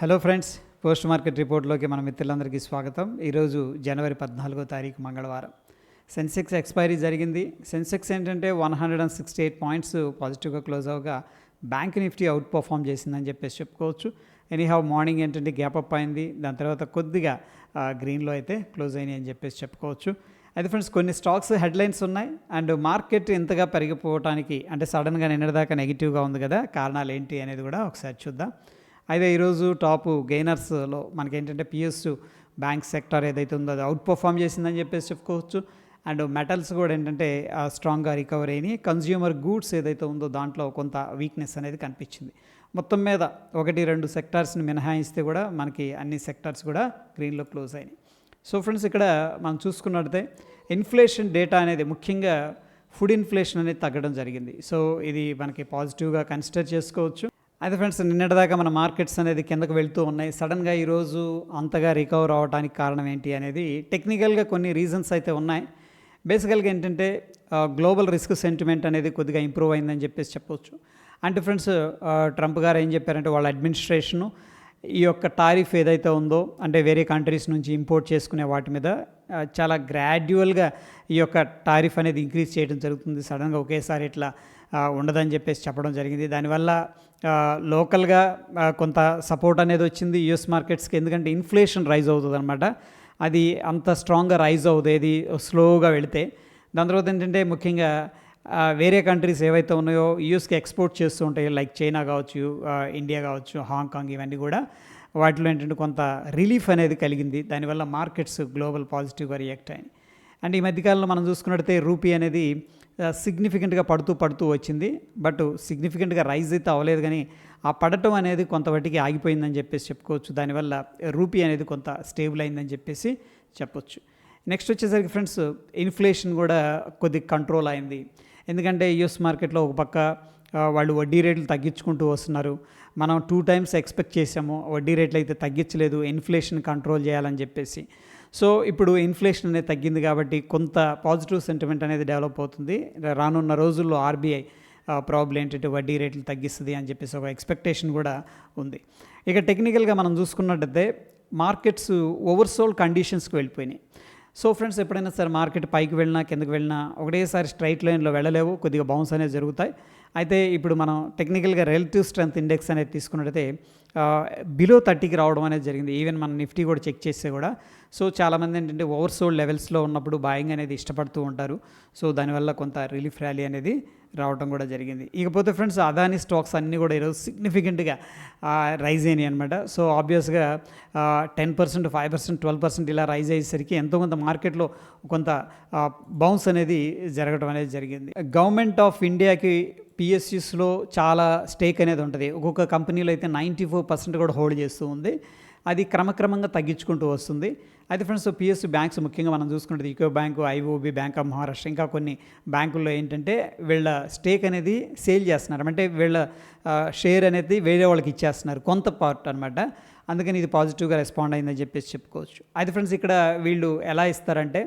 Hello friends post market రిపోర్ట్లోకి మన మిత్రులందరికీ స్వాగతం. ఈరోజు జనవరి పద్నాలుగో తారీఖు మంగళవారం. సెన్సెక్స్ ఎక్స్పైరీ జరిగింది. సెన్సెక్స్ ఏంటంటే one hundred and sixty eight points పాజిటివ్గా క్లోజ్ అవగా బ్యాంక్ నిఫ్టీ అవుట్ పర్ఫామ్ చేసిందని చెప్పేసి చెప్పుకోవచ్చు. ఎనీహావ్ మార్నింగ్ ఏంటంటే గ్యాప్ అప్ అయింది. దాని తర్వాత కొద్దిగా గ్రీన్లో అయితే క్లోజ్ అయినాయి అని చెప్పేసి చెప్పుకోవచ్చు. అయితే ఫ్రెండ్స్ కొన్ని స్టాక్స్ హెడ్లైన్స్ ఉన్నాయి. అండ్ మార్కెట్ ఇంతగా పెరిగిపోవడానికి అంటే సడన్గా నిన్నటిదాకా నెగిటివ్గా ఉంది కదా కారణాలు ఏంటి అనేది కూడా ఒకసారి చూద్దాం. అయితే ఈరోజు టాప్ గెయినర్స్లో మనకి ఏంటంటే పిఎస్ బ్యాంక్ సెక్టర్ ఏదైతే ఉందో అది అవుట్ పర్ఫామ్ చేసిందని చెప్పేసి చెప్పుకోవచ్చు. అండ్ మెటల్స్ కూడా ఏంటంటే స్ట్రాంగ్గా రికవర్ అయినాయి. కన్జ్యూమర్ గూడ్స్ ఏదైతే ఉందో దాంట్లో కొంత వీక్నెస్ అనేది కనిపించింది. మొత్తం మీద ఒకటి రెండు సెక్టార్స్ని మినహాయిస్తే కూడా మనకి అన్ని సెక్టార్స్ కూడా గ్రీన్లో క్లోజ్ అయినాయి. సో ఫ్రెండ్స్ ఇక్కడ మనం చూసుకున్నట్లయితే ఇన్ఫ్లేషన్ డేటా అనేది ముఖ్యంగా ఫుడ్ ఇన్ఫ్లేషన్ అనేది తగ్గడం జరిగింది. సో ఇది మనకి పాజిటివ్గా కన్సిడర్ చేసుకోవచ్చు. అయితే ఫ్రెండ్స్ నిన్నటిదాకా మన మార్కెట్స్ అనేది కిందకు వెళ్తూ ఉన్నాయి. సడన్గా ఈరోజు అంతగా రికవర్ అవడానికి కారణం ఏంటి అనేది టెక్నికల్గా కొన్ని రీజన్స్ అయితే ఉన్నాయి. బేసికల్గా ఏంటంటే గ్లోబల్ రిస్క్ సెంటిమెంట్ అనేది కొద్దిగా ఇంప్రూవ్ అయిందని చెప్పేసి చెప్పవచ్చు అంటే ఫ్రెండ్స్ ట్రంప్ గారు ఏం చెప్పారంటే వాళ్ళ అడ్మినిస్ట్రేషను ఈ యొక్క టారిఫ్ ఏదైతే ఉందో అంటే వేరే కంట్రీస్ నుంచి ఇంపోర్ట్ చేసుకునే వాటి మీద చాలా గ్రాడ్యువల్గా ఈ యొక్క టారిఫ్ అనేది ఇంక్రీజ్ చేయడం జరుగుతుంది. సడన్గా ఒకేసారి ఇట్లా ఉండదని చెప్పేసి చెప్పడం జరిగింది. దానివల్ల లోకల్గా కొంత సపోర్ట్ అనేది వచ్చింది యుఎస్ మార్కెట్స్కి. ఎందుకంటే ఇన్ఫ్లేషన్ రైజ్ అవుతుంది అనమాట అది అంత స్ట్రాంగ్గా రైజ్ అవుతుంది ఇది స్లోగా వెళితే దాని తర్వాత ఏంటంటే ముఖ్యంగా వేరే కంట్రీస్ ఏవైతే ఉన్నాయో యూఎస్కి ఎక్స్పోర్ట్ చేస్తూ ఉంటాయో లైక్ చైనా కావచ్చు ఇండియా కావచ్చు హాంకాంగ్ ఇవన్నీ కూడా వాటిలో ఏంటంటే కొంత రిలీఫ్ అనేది కలిగింది. దానివల్ల మార్కెట్స్ గ్లోబల్ పాజిటివ్గా రియాక్ట్ అయినాయి అండ్ ఈ మధ్యకాలంలో మనం చూసుకున్నట్టయితే రూపీ అనేది సిగ్నిఫికెంట్గా పడుతూ పడుతూ వచ్చింది. బట్ సిగ్నిఫికెంట్గా రైజ్ అయితే అవ్వలేదు కానీ ఆ పడటం అనేది కొంతవటికి ఆగిపోయిందని చెప్పేసి చెప్పుకోవచ్చు. దానివల్ల రూపీ అనేది కొంత స్టేబుల్ అయిందని చెప్పేసి చెప్పొచ్చు. నెక్స్ట్ వచ్చేసరికి ఫ్రెండ్స్ ఇన్ఫ్లేషన్ కూడా కొద్దిగా కంట్రోల్ అయింది. ఎందుకంటే యుఎస్ మార్కెట్లో ఒక పక్క వాళ్ళు వడ్డీ రేట్లు తగ్గించుకుంటూ వస్తున్నారు. మనం టూ టైమ్స్ ఎక్స్పెక్ట్ చేసాము వడ్డీ రేట్లు అయితే తగ్గించలేదు ఇన్ఫ్లేషన్ కంట్రోల్ చేయాలని చెప్పేసి. సో ఇప్పుడు ఇన్ఫ్లేషన్ అనేది తగ్గింది కాబట్టి కొంత పాజిటివ్ సెంటిమెంట్ అనేది డెవలప్ అవుతుంది. రానున్న రోజుల్లో ఆర్బీఐ ప్రాబ్లం ఏంటంటే వడ్డీ రేట్లు తగ్గిస్తుంది అని చెప్పేసి ఒక ఎక్స్పెక్టేషన్ కూడా ఉంది. ఇక టెక్నికల్గా మనం చూసుకున్నట్టయితే మార్కెట్స్ ఓవర్సోల్డ్ కండిషన్స్కి వెళ్ళిపోయినాయి. సో ఫ్రెండ్స్ ఎప్పుడైనా సరే మార్కెట్ పైకి వెళ్ళినా కిందకి వెళ్ళినా ఒకటేసారి స్ట్రైట్ లైన్లో వెళ్ళలేవు కొద్దిగా బౌన్స్ అనేది జరుగుతాయి. అయితే ఇప్పుడు మనం టెక్నికల్గా రిలేటివ్ స్ట్రెంత్ ఇండెక్స్ అనేది తీసుకున్నట్టయితే బిలో థర్టీకి రావడం అనేది జరిగింది. ఈవెన్ మనం నిఫ్టీ కూడా చెక్ చేస్తే కూడా సో చాలామంది ఏంటంటే ఓవర్సోల్డ్ లెవెల్స్లో ఉన్నప్పుడు బాయింగ్ అనేది ఇష్టపడుతూ ఉంటారు. సో దానివల్ల కొంత రిలీఫ్ ర్యాలీ అనేది రావడం కూడా జరిగింది. ఇకపోతే ఫ్రెండ్స్ అదాని స్టాక్స్ అన్నీ కూడా ఈరోజు సిగ్నిఫికెంట్గా రైజ్ అయినాయి అనమాట సో ఆబ్వియస్గా ten percent five percent twelve percent ఇలా రైజ్ అయ్యేసరికి ఎంతో కొంత మార్కెట్లో కొంత బౌన్స్ అనేది జరగడం అనేది జరిగింది. గవర్నమెంట్ ఆఫ్ ఇండియాకి పిఎస్యూస్లో చాలా స్టేక్ అనేది ఉంటుంది. ఒక్కొక్క కంపెనీలో అయితే నైంటీ ఫోర్ పర్సెంట్ కూడా హోల్డ్ చేస్తూ ఉంది. అది క్రమక్రమంగా తగ్గించుకుంటూ వస్తుంది. అయితే ఫ్రెండ్స్ పిఎస్సి బ్యాంక్స్ ముఖ్యంగా మనం చూసుకుంటే UCO bank IOB bank of Maharashtra ఇంకా కొన్ని బ్యాంకుల్లో ఏంటంటే వీళ్ళ స్టేక్ అనేది సేల్ చేస్తున్నారు. అంటే వీళ్ళ షేర్ అనేది వేరే వాళ్ళకి ఇచ్చేస్తున్నారు. కొంత పార్ట్ అనమాట అందుకని ఇది పాజిటివ్గా రెస్పాండ్ అయిందని చెప్పేసి చెప్పుకోవచ్చు. అయితే ఫ్రెండ్స్ ఇక్కడ వీళ్ళు ఎలా ఇస్తారంటే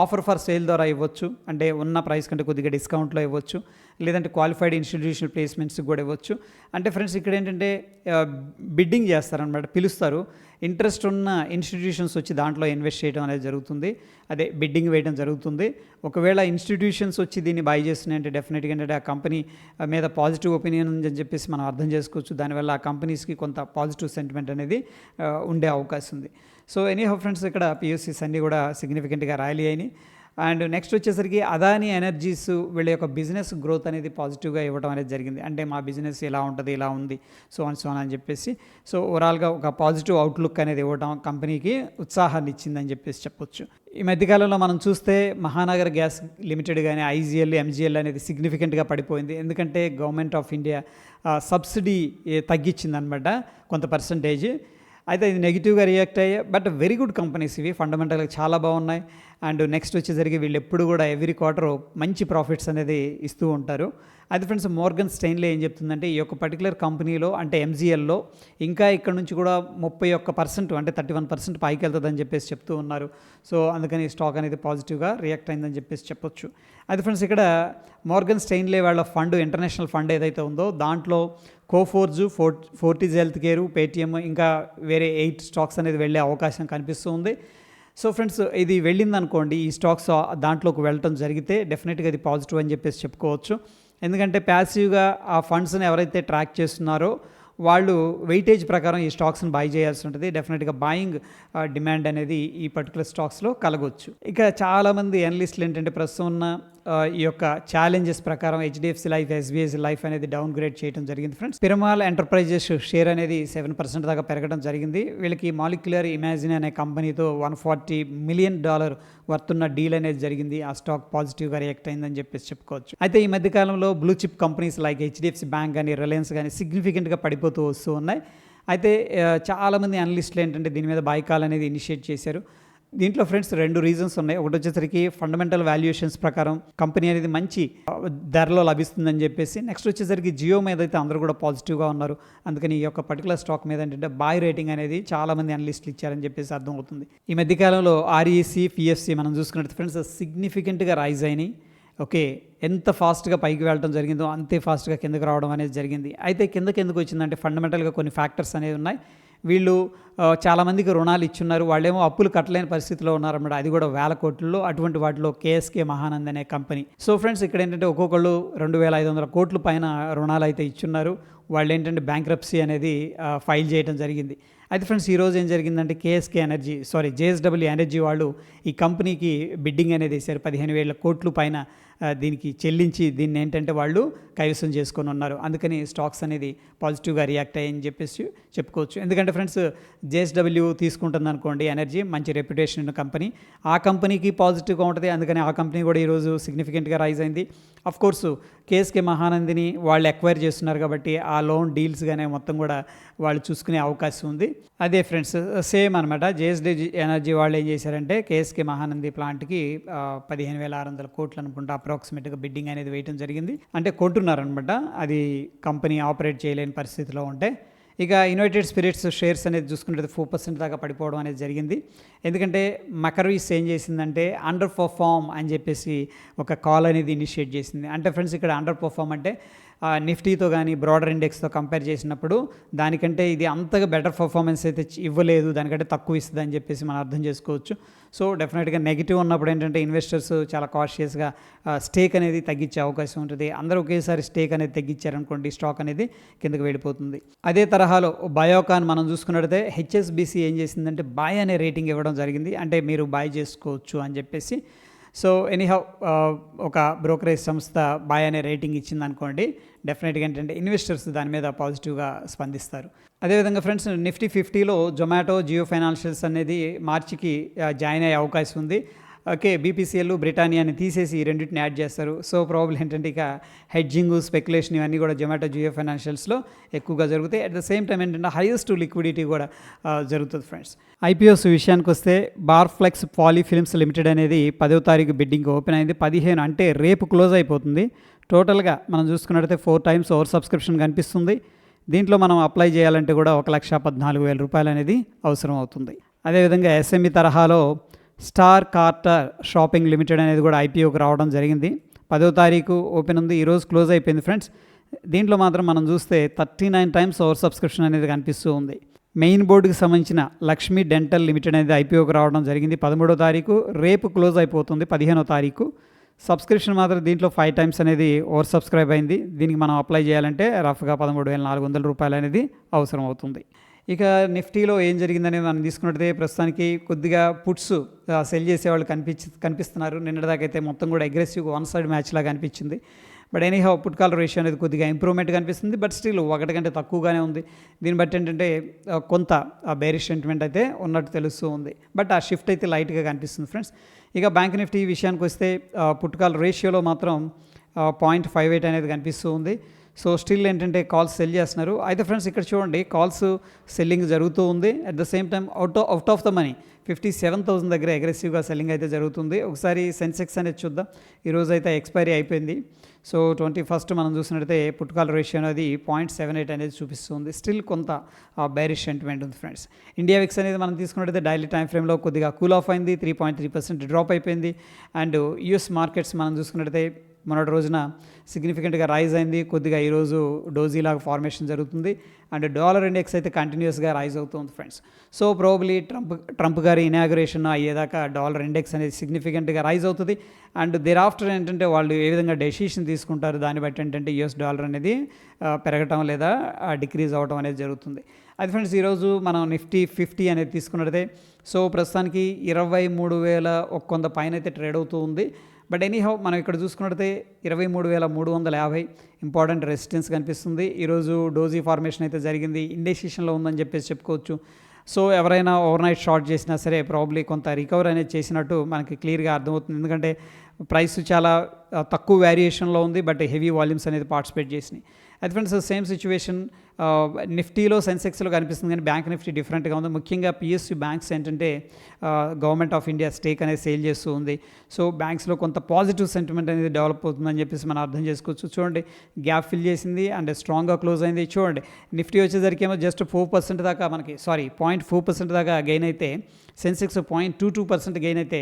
ఆఫర్ ఫర్ సేల్ ద్వారా ఇవ్వచ్చు. అంటే ఉన్న ప్రైస్ కంటే కొద్దిగా డిస్కౌంట్లో ఇవ్వచ్చు. లేదంటే క్వాలిఫైడ్ ఇన్స్టిట్యూషనల్ ప్లేస్మెంట్స్ కూడా ఇవ్వచ్చు. అంటే ఫ్రెండ్స్ ఇక్కడ ఏంటంటే బిడ్డింగ్ చేస్తారనమాట పిలుస్తారు. ఇంట్రెస్ట్ ఉన్న ఇన్స్టిట్యూషన్స్ వచ్చి దాంట్లో ఇన్వెస్ట్ చేయడం అనేది జరుగుతుంది. అదే బిడ్డింగ్ వేయడం జరుగుతుంది. ఒకవేళ ఇన్స్టిట్యూషన్స్ వచ్చి దీన్ని బై చేస్తున్నాయంటే డెఫినెట్గా ఏంటంటే ఆ కంపెనీ మీద పాజిటివ్ ఒపీనియన్ అని చెప్పేసి మనం అర్థం చేసుకోవచ్చు. దానివల్ల ఆ కంపెనీస్కి కొంత పాజిటివ్ సెంటిమెంట్ అనేది ఉండే అవకాశం ఉంది. సో ఎనీ హౌ ఫ్రెండ్స్ ఇక్కడ పియూసీస్ అన్నీ కూడా సిగ్నిఫికెంట్గా ర్యాలీ అయినాయి. అండ్ నెక్స్ట్ వచ్చేసరికి అదాని ఎనర్జీస్ వీళ్ళ యొక్క బిజినెస్ గ్రోత్ అనేది పాజిటివ్గా ఇవ్వడం అనేది జరిగింది. అంటే మా బిజినెస్ ఇలా ఉంటుంది ఇలా ఉంది సో అని సో అని చెప్పేసి. సో ఓవరాల్గా ఒక పాజిటివ్ అవుట్లుక్ అనేది ఇవ్వడం కంపెనీకి ఉత్సాహాన్ని ఇచ్చిందని చెప్పేసి చెప్పొచ్చు. ఈ మధ్యకాలంలో మనం చూస్తే మహానగర్ గ్యాస్ లిమిటెడ్ కానీ ఐజీఎల్ ఎంజీఎల్ అనేది సిగ్నిఫికెంట్గా పడిపోయింది. ఎందుకంటే గవర్నమెంట్ ఆఫ్ ఇండియా సబ్సిడీ తగ్గించిందనమాట కొంత పర్సంటేజ్ అయితే ఇది నెగిటివ్గా రియాక్ట్ అయ్యాయి బట్ వెరీ గుడ్ కంపెనీస్ ఇవి. ఫండమెంటల్గా చాలా బాగున్నాయి. అండ్ నెక్స్ట్ వచ్చేసరికి వీళ్ళు ఎప్పుడు కూడా ఎవ్రీ క్వార్టర్ మంచి ప్రాఫిట్స్ అనేది ఇస్తూ ఉంటారు. అది ఫ్రెండ్స్ మోర్గన్ స్టెయిన్లో ఏం చెప్తుందంటే ఈ యొక్క పర్టికులర్ కంపెనీలో అంటే ఎంజీఎల్లో ఇంకా ఇక్కడ నుంచి కూడా ముప్పై ఒక్క పర్సెంట్ అంటే థర్టీ వన్ పర్సెంట్ పైకి వెళ్తుందని చెప్పేసి చెప్తూ ఉన్నారు. సో అందుకని స్టాక్ అనేది పాజిటివ్గా రియాక్ట్ అయిందని చెప్పేసి చెప్పొచ్చు. అది ఫ్రెండ్స్ ఇక్కడ మోర్గన్ స్టెయిన్లే వాళ్ళ ఫండ్ ఇంటర్నేషనల్ ఫండ్ ఏదైతే ఉందో దాంట్లో కోఫోర్జు ఫోర్ ఫోర్టీజ్ హెల్త్ కేరు పేటిఎం ఇంకా వేరే ఎయిట్ స్టాక్స్ అనేది వెళ్ళే అవకాశం కనిపిస్తూ ఉంది సో ఫ్రెండ్స్ ఇది వెళ్ళిందనుకోండి ఈ స్టాక్స్ దాంట్లోకి వెళ్ళటం జరిగితే డెఫినెట్గా ఇది పాజిటివ్ అని చెప్పేసి చెప్పుకోవచ్చు. ఎందుకంటే ప్యాసివ్గా ఆ ఫండ్స్ని ఎవరైతే ట్రాక్ చేస్తున్నారో వాళ్ళు వెయిటేజ్ ప్రకారం ఈ స్టాక్స్ని బై చేయాల్సి ఉంటుంది. డెఫినెట్గా బాయింగ్ డిమాండ్ అనేది ఈ పర్టికులర్ స్టాక్స్లో కలగవచ్చు ఇక చాలామంది అనలిస్టులు ఏంటంటే ప్రస్తుతం ఉన్న ఈ యొక్క ఛాలెంజెస్ ప్రకారం హెచ్డిఎఫ్సి లైఫ్ ఎస్బీఎస్ లైఫ్ అనేది డౌన్ గ్రేడ్ చేయడం జరిగింది ఫ్రెండ్స్ పిరమాల్ ఎంటర్ప్రైజెస్ షేర్ అనేది సెవెన్ పర్సెంట్ దాకా పెరగడం జరిగింది. వీళ్ళకి మాలిక్యులర్ ఇమాజిన్ అనే కంపెనీతో వన్ ఫార్టీ మిలియన్ డాలర్ వర్తున్న డీల్ అనేది జరిగింది. ఆ స్టాక్ పాజిటివ్గా రియాక్ట్ అయిందని చెప్పేసి చెప్పుకోవచ్చు. అయితే ఈ మధ్య కాలంలో blue chip companies like HDFC bank కానీ రిలయన్స్ కానీ సిగ్నిఫికెంట్గా పడిపోతూ వస్తూ ఉన్నాయి. అయితే చాలామంది అనలిస్టులు ఏంటంటే దీని మీద బాయికాల్ అనేది ఇనిషియేట్ చేశారు. దీంట్లో ఫ్రెండ్స్ రెండు రీజన్స్ ఉన్నాయి. ఒకటి వచ్చేసరికి ఫండమెంటల్ వాల్యుయేషన్స్ ప్రకారం కంపెనీ అనేది మంచి ధరలో లభిస్తుందని చెప్పేసి నెక్స్ట్ వచ్చేసరికి జియో మీద అయితే అందరూ కూడా పాజిటివ్గా ఉన్నారు. అందుకని ఈ యొక్క పర్టికులర్ స్టాక్ మీద ఏంటంటే బాయ్ రేటింగ్ అనేది చాలా మంది అనలిస్టులు ఇచ్చారని చెప్పేసి అర్థం అవుతుంది. ఈ మధ్యకాలంలో ఆర్ఈసీ పిఎఫ్సి మనం చూసుకున్నట్టు ఫ్రెండ్స్ సిగ్నిఫికెంట్గా రైజ్ అయినాయి. ఓకే ఎంత ఫాస్ట్గా పైకి వెళ్ళడం జరిగిందో అంతే ఫాస్ట్గా కిందకి రావడం అనేది జరిగింది. అయితే కిందకి ఎందుకు వచ్చిందంటే ఫండమెంటల్గా కొన్ని ఫ్యాక్టర్స్ అనేవి ఉన్నాయి. వీళ్ళు చాలామందికి రుణాలు ఇచ్చున్నారు. వాళ్ళేమో అప్పులు కట్టలేని పరిస్థితిలో ఉన్నారన్నమాట అది కూడా వేల కోట్లలో అటువంటి వాటిలో కేఎస్కే మహానంద్ అనే కంపెనీ. సో ఫ్రెండ్స్ ఇక్కడ ఏంటంటే ఒక్కొక్కళ్ళు రెండు వేల ఐదు వందల కోట్ల పైన రుణాలు అయితే ఇచ్చున్నారు. వాళ్ళు ఏంటంటే బ్యాంక్రప్సీ అనేది ఫైల్ చేయడం జరిగింది. అయితే ఫ్రెండ్స్ ఈరోజు ఏం జరిగిందంటే KSK energy sorry JSW energy వాళ్ళు ఈ కంపెనీకి బిడ్డింగ్ అనేది వేశారు. పదిహేను వేల కోట్లు పైన దీనికి చెల్లించి దీన్ని ఏంటంటే వాళ్ళు కైవసం చేసుకొని ఉన్నారు. అందుకని స్టాక్స్ అనేది పాజిటివ్గా రియాక్ట్ అయ్యని చెప్పేసి చెప్పుకోవచ్చు. ఎందుకంటే ఫ్రెండ్స్ జేఎస్డబ్ల్యూ తీసుకుంటుంది అనుకోండి ఎనర్జీ మంచి రెప్యుటేషన్ ఉన్న కంపెనీ. ఆ కంపెనీకి పాజిటివ్గా ఉంటుంది. అందుకని ఆ కంపెనీ కూడా ఈరోజు సిగ్నిఫికెంట్గా రైజ్ అయింది. అఫ్ కోర్సు కేఎస్కే మహానందిని వాళ్ళు ఎక్వైర్ చేస్తున్నారు కాబట్టి ఆ లోన్ డీల్స్ కానీ మొత్తం కూడా వాళ్ళు చూసుకునే అవకాశం ఉంది. అదే ఫ్రెండ్స్ సేమ్ అనమాట జేఎస్డి ఎనర్జీ వాళ్ళు ఏం చేశారంటే కేఎస్కే మహానంది ప్లాంట్కి పదిహేను వేల ఆరు వందల కోట్లు అనుకుంటా అప్రాక్సిమేట్గా బిడ్డింగ్ అనేది వేయటం జరిగింది. అంటే కొంటున్నారనమాట అది కంపెనీ ఆపరేట్ చేయలేని పరిస్థితిలో ఉంటే. ఇక యునైటెడ్ స్పిరిట్స్ షేర్స్ అనేది చూసుకుంటే ఫోర్ పర్సెంట్ దాకా పడిపోవడం అనేది జరిగింది. ఎందుకంటే మకరీస్ ఏం చేసిందంటే అండర్ పర్ఫామ్ అని చెప్పేసి ఒక కాల్ అనేది ఇనిషియేట్ చేసింది. అంటే ఫ్రెండ్స్ ఇక్కడ అండర్ పర్ఫామ్ అంటే నిఫ్టీతో కానీ బ్రాడర్ ఇండెక్స్తో కంపేర్ చేసినప్పుడు దానికంటే ఇది అంతగా బెటర్ పర్ఫార్మెన్స్ అయితే ఇవ్వలేదు దానికంటే తక్కువ ఇస్తుంది అని చెప్పేసి మనం అర్థం చేసుకోవచ్చు. సో డెఫినెట్గా నెగిటివ్ ఉన్నప్పుడు ఏంటంటే ఇన్వెస్టర్స్ చాలా కాషియస్గా స్టేక్ అనేది తగ్గించే అవకాశం ఉంటుంది. అందరూ ఒకేసారి స్టేక్ అనేది తగ్గించారనుకోండి స్టాక్ అనేది కిందకి వెళ్ళిపోతుంది. అదే తరహాలో బయోకాన్ మనం చూసుకున్నట్టయితే హెచ్ఎస్బిసి ఏం చేసిందంటే బాయ్ అనే రేటింగ్ ఇవ్వడం జరిగింది. అంటే మీరు బాయ్ చేసుకోవచ్చు అని చెప్పేసి సో ఎనీహౌ uh, ఒక బ్రోకరేజ్ సంస్థ బాయ్ అనే రేటింగ్ ఇచ్చింది అనుకోండి డెఫినెట్గా ఏంటంటే ఇన్వెస్టర్స్ దాని మీద పాజిటివ్గా స్పందిస్తారు. అదేవిధంగా ఫ్రెండ్స్ నిఫ్టీ ఫిఫ్టీలో జొమాటో జియో ఫైనాన్షియల్స్ అనేది మార్చికి uh, జాయిన్ అయ్యే అవకాశం ఉంది. ఓకే బీపీసీఎల్ బ్రిటానియాని తీసేసి ఈ రెండింటిని యాడ్ చేస్తారు. సో ప్రాబ్లం ఏంటంటే ఇక హెడ్జింగ్ స్పెక్యులేషన్ ఇవన్నీ కూడా జొమాటో జియో ఫైనాన్షియల్స్లో ఎక్కువగా జరుగుతాయి. అట్ ద సేమ్ టైం ఏంటంటే హైయెస్ట్ లిక్విడిటీ కూడా జరుగుతుంది ఫ్రెండ్స్. ఐపీఎస్ విషయానికి వస్తే బార్ఫ్లెక్స్ పాలీ ఫిల్మ్స్ లిమిటెడ్ అనేది పదో తారీఖు బిడ్డింగ్ ఓపెన్ అయింది. పదిహేను అంటే రేపు క్లోజ్ అయిపోతుంది. టోటల్గా మనం చూసుకున్నట్టయితే ఫోర్ టైమ్స్ ఓవర్ సబ్స్క్రిప్షన్ కనిపిస్తుంది. దీంట్లో మనం అప్లై చేయాలంటే కూడా ఒక లక్ష పద్నాలుగు వేల రూపాయలు అనేది అవసరం అవుతుంది. అదేవిధంగా ఎస్ఎంఈ తరహాలో స్టార్ కార్టర్ షాపింగ్ లిమిటెడ్ అనేది కూడా ఐపీఓకి రావడం జరిగింది. పదో తారీఖు ఓపెన్ ఉంది. ఈరోజు క్లోజ్ అయిపోయింది ఫ్రెండ్స్. దీంట్లో మాత్రం మనం చూస్తే thirty nine times over subscription అనేది కనిపిస్తూ ఉంది. మెయిన్ బోర్డుకి సంబంధించిన లక్ష్మీ డెంటల్ లిమిటెడ్ అనేది ఐపీఓకి రావడం జరిగింది. పదమూడో తారీఖు రేపు క్లోజ్ అయిపోతుంది. పదిహేనో తారీఖు. సబ్స్క్రిప్షన్ మాత్రం దీంట్లో ఫైవ్ టైమ్స్ అనేది ఓవర్ సబ్స్క్రైబ్ అయింది. దీనికి మనం అప్లై చేయాలంటే రఫ్గా పదమూడు వేల నాలుగు వందల రూపాయలు అనేది అవసరం అవుతుంది ఇక నిఫ్టీలో ఏం జరిగిందనేది మనం తీసుకున్నట్టయితే ప్రస్తుతానికి కొద్దిగా పుట్స్ సెల్ చేసేవాళ్ళు కనిపించి కనిపిస్తున్నారు. నిన్నటిదాకైతే మొత్తం కూడా అగ్రెసివ్ వన్ సైడ్ మ్యాచ్ లాగా అనిపించింది. But anyhow put call ratio అనేది కొద్దిగా ఇంప్రూవ్మెంట్ కనిపిస్తుంది. బట్ స్టిల్ ఒకటి కంటే తక్కువగానే ఉంది. దీన్ని బట్టి ఏంటంటే ఆ, కొంత బేరిష్ సెంటిమెంట్ అయితే ఉన్నట్టు తెలుస్తూ ఉంది. బట్ ఆ షిఫ్ట్ అయితే లైట్గా కనిపిస్తుంది ఫ్రెండ్స్ ఇక బ్యాంక్ నిఫ్టీ విషయానికి వస్తే పుట్ కాల్ రేషియోలో మాత్రం పాయింట్ ఫైవ్ ఎయిట్ అనేది కనిపిస్తూ ఉంది. సో స్టిల్ ఏంటంటే కాల్స్ సెల్ చేస్తున్నారు. అయితే ఫ్రెండ్స్ ఇక్కడ చూడండి కాల్స్ సెల్లింగ్ జరుగుతూ ఉంది. At the same time out out of the money fifty seven thousand దగ్గర అగ్రెసివ్గా సెల్లింగ్ అయితే జరుగుతుంది. ఒకసారి సెన్సెక్స్ అనేది చూద్దాం. ఈరోజు అయితే ఎక్స్పైరీ అయిపోయింది. సో ట్వంటీ ఫస్ట్ మనం చూసినట్టయితే పుట్టుకాల రేషియో అనేది పాయింట్ సెవెన్ ఎయిట్ అనేది చూపిస్తుంది. స్టిల్ కొంత బైరిష్ సెంటిమెంట్ ఉంది ఫ్రెండ్స్. ఇండియా విక్స్ అనేది మనం తీసుకున్నట్టయితే డైలీ టైం ఫ్రేమ్లో కొద్దిగా కూల్ ఆఫ్ అయింది. Three point three percent drop అయిపోయింది. అండ్ యూఎస్ మార్కెట్స్ మనం చూసుకున్నట్టయితే మొన్నటి రోజున సిగ్నిఫికెంట్గా రైజ్ అయింది. కొద్దిగా ఈరోజు డోజీ లాగా ఫార్మేషన్ జరుగుతుంది. అండ్ డాలర్ ఇండెక్స్ అయితే కంటిన్యూస్గా రైజ్ అవుతుంది friends so probably Trump Trump గారి ఇనాగ్రేషన్ అయ్యేదాకా డాలర్ ఇండెక్స్ అనేది సిగ్నిఫికెంట్గా రైజ్ అవుతుంది. అండ్ దేర్ ఆఫ్టర్ ఏంటంటే వాళ్ళు ఏ విధంగా డెసిషన్ తీసుకుంటారు? దాన్ని బట్టి ఏంటంటే యూఎస్ డాలర్ అనేది పెరగటం లేదా డిక్రీజ్ అవ్వటం అనేది జరుగుతుంది. అది ఫ్రెండ్స్ ఈరోజు మనం నిఫ్టీ ఫిఫ్టీ అనేది తీసుకున్నట్టే సో ప్రస్తుతానికి ఇరవై మూడు వేల ఒక్కొంద పైన అయితే ట్రేడ్ అవుతూ ఉంది. బట్ ఎనీహౌ మనం ఇక్కడ చూసుకున్నట్టయితే ఇరవై మూడు వేల మూడు వందల యాభై ఇంపార్టెంట్ రెసిస్టెన్స్ కనిపిస్తుంది. ఈరోజు డోజీ ఫార్మేషన్ అయితే జరిగింది. ఇండెసిషన్లో ఉందని చెప్పేసి చెప్పుకోవచ్చు. సో ఎవరైనా ఓవర్నైట్ షార్ట్ చేసినా సరే ప్రాబ్లీ కొంత రికవర్ అనేది చేసినట్టు మనకి క్లియర్గా అర్థమవుతుంది. ఎందుకంటే ప్రైస్ చాలా తక్కువ వేరియేషన్లో ఉంది బట్ హెవీ వాల్యూమ్స్ అనేది పార్టిసిపేట్ చేసినాయి. అది ఫ్రెండ్స్ సేమ్ సిచ్యువేషన్ నిఫ్టీలో సెన్సెక్స్లో కనిపిస్తుంది కానీ బ్యాంక్ నిఫ్టీ డిఫరెంట్గా ఉంది. ముఖ్యంగా పిఎస్యు బ్యాంక్స్ ఏంటంటే గవర్నమెంట్ ఆఫ్ ఇండియా స్టేక్ అనేది సేల్ చేస్తూ ఉంది. సో బ్యాంక్స్లో కొంత పాజిటివ్ సెంటిమెంట్ అనేది డెవలప్ అవుతుందని చెప్పేసి మనం అర్థం చేసుకోవచ్చు. చూడండి గ్యాప్ ఫిల్ చేసింది అండ్ స్ట్రాంగ్గా క్లోజ్ అయింది. చూడండి నిఫ్టీ వచ్చేసరికి ఏమో జస్ట్ ఫోర్ పర్సెంట్ దాకా మనకి సారీ పాయింట్ ఫోర్ పర్సెంట్ దాకా గెయిన్ అయితే Sensex point two two percent gain అయితే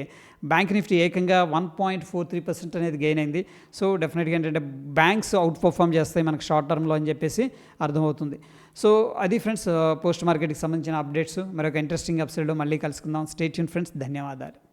బ్యాంక్ నిఫ్టీ ఏకంగా one point four three percent అనేది గెయిన్ అయింది. సో డెఫినెట్గా ఏంటంటే బ్యాంక్స్ అవుట్ పర్ఫామ్ చేస్తాయి మనకు షార్ట్ టర్మ్లో అని చెప్పేసి అర్థమవుతుంది. సో అది ఫ్రెండ్స్ పోస్ట్ మార్కెట్కి సంబంధించిన అప్డేట్స్ మరొక ఇంట్రెస్టింగ్ అప్సైడ్లో మళ్ళీ కలుసుకుందాం. స్టేట్ యూన్ ఫ్రెండ్స్ ధన్యవాదాలు.